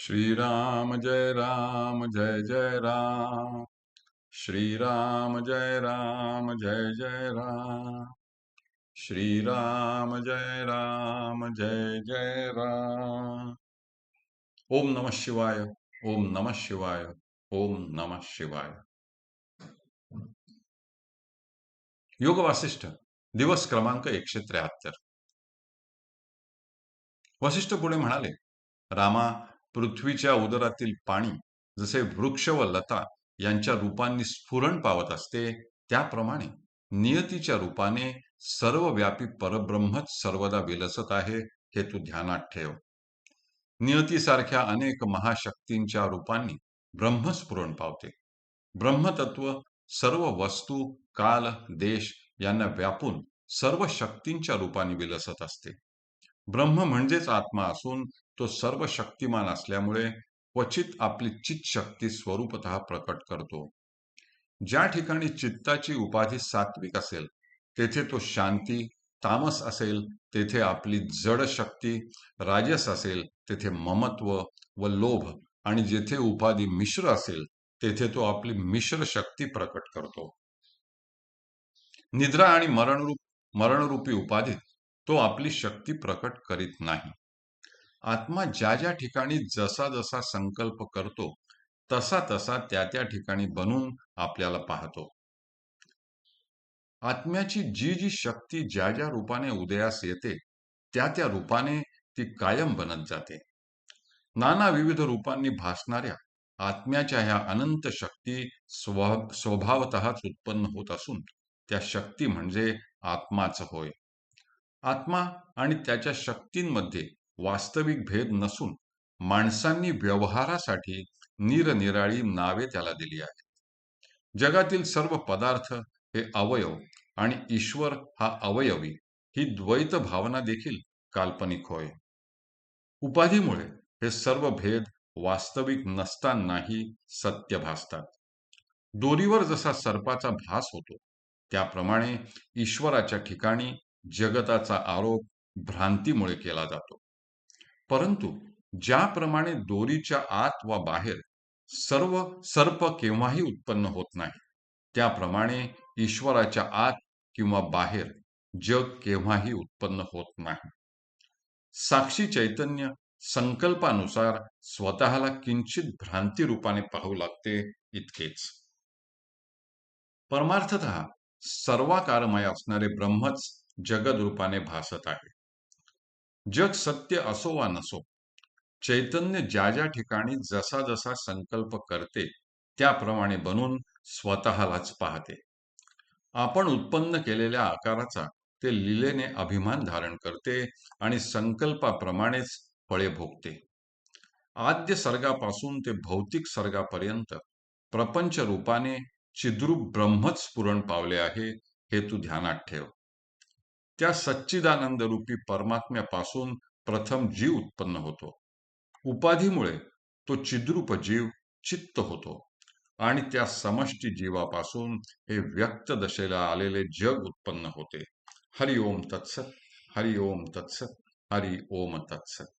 श्रीराम जय राम जय जय राम। श्रीराम जय राम जय जय राम। श्रीराम जय राम जय जय राम। ओम नमः शिवाय ओम नमः शिवाय ओम नमः शिवाय। योग वासिष्ठ दिवस क्रमांक एकशे त्र्याहत्तर। वसिष्ठ पुढे म्हणाले रामा पृथ्वीच्या उदरातील पाणी जसे वृक्ष व लता यांच्या रूपांनी स्फुरण पावत असते त्याप्रमाणे नियतीच्या रूपाने सर्वव्यापी परब्रह्मच सर्वदा विलसत आहे हे तू ध्यानात ठेव. नियतीसारख्या अनेक महाशक्तींच्या रूपांनी ब्रह्मस्फुरण पावते. ब्रह्मतत्व सर्व वस्तू काल देश यांना व्यापून सर्व शक्तींच्या रूपाने विलसत असते. ब्रह्म म्हणजेच आत्मा असून तो सर्व शक्तिमान असल्यामुळे क्वचित आपली चित शक्ती स्वरूपत प्रकट करतो. ज्या ठिकाणी चित्ताची उपाधी सात्विक असेल तेथे तो शांती तामस असेल तेथे आपली जड शक्ती राजस असेल तेथे ममत्व व लोभ आणि जेथे उपाधी मिश्र असेल तेथे तो आपली मिश्र शक्ती प्रकट करतो. निद्रा आणि मरणरूप मरणरूपी उपाधीत तो आपली शक्ती प्रकट करीत नाही. आत्मा ज्या ज्या ठिकाणी जसा जसा संकल्प करतो तसा तसा त्या त्या ठिकाणी बनून आपल्याला पाहतो. आत्म्याची जी जी शक्ती ज्या ज्या रूपाने उदयास येते त्या त्या रूपाने ती कायम बनत जाते. नाना विविध रूपांनी भासणाऱ्या आत्म्याच्या ह्या अनंत शक्ती स्वभावतःच उत्पन्न होत असून त्या शक्ती म्हणजे आत्माच होय. आत्मा आणि त्याच्या शक्तींमध्ये वास्तविक भेद नसून माणसांनी व्यवहारासाठी निरनिराळी नावे त्याला दिली आहेत. जगातील सर्व पदार्थ हे अवयव आणि ईश्वर हा अवयवी ही द्वैत भावना देखील काल्पनिक होय. उपाधीमुळे हे सर्व भेद वास्तविक नसतानाही सत्य भासतात. दोरीवर जसा सर्पाचा भास होतो त्याप्रमाणे ईश्वराच्या ठिकाणी जगताचा आरोप भ्रांतीमुळे केला जातो. परंतु ज्याप्रमाणे दोरीच्या आत वा बाहेर सर्व सर्प केव्हाही उत्पन्न होत नाही त्याप्रमाणे ईश्वराच्या आत किंवा बाहेर जग केव्हाही उत्पन्न होत नाही. साक्षी चैतन्य संकल्पानुसार स्वतःला किंचित भ्रांती रूपाने पाहू लागते इतकेच. परमार्थत सर्वाकारमय असणारे ब्रह्मच जगद रूपाने भासत आहे. जग सत्य असो वा नसो चैतन्य ज्या ज्या ठिकाणी जसा जसा संकल्प करते त्याप्रमाणे बनून स्वतःलाच पाहते. आपण उत्पन्न केलेल्या आकाराचा ते लिलेने अभिमान धारण करते आणि संकल्पाप्रमाणेच फळे भोगते. आद्य सर्गापासून ते भौतिक सर्गापर्यंत प्रपंच रूपाने चिद्रूप ब्रह्मच स्फुरण पावले आहे हे तू ध्यानात ठेव. त्या सच्चिदानंद रूपी परमात्म्यापासून प्रथम जीव उत्पन्न होतो. उपाधीमुळे तो चिद्रूप जीव चित्त होतो आणि त्या समष्टी जीवापासून हे व्यक्त दशेला आलेले जग उत्पन्न होते. हरि ओम तत्सत हरि ओम तत्सत हरि ओम तत्सत.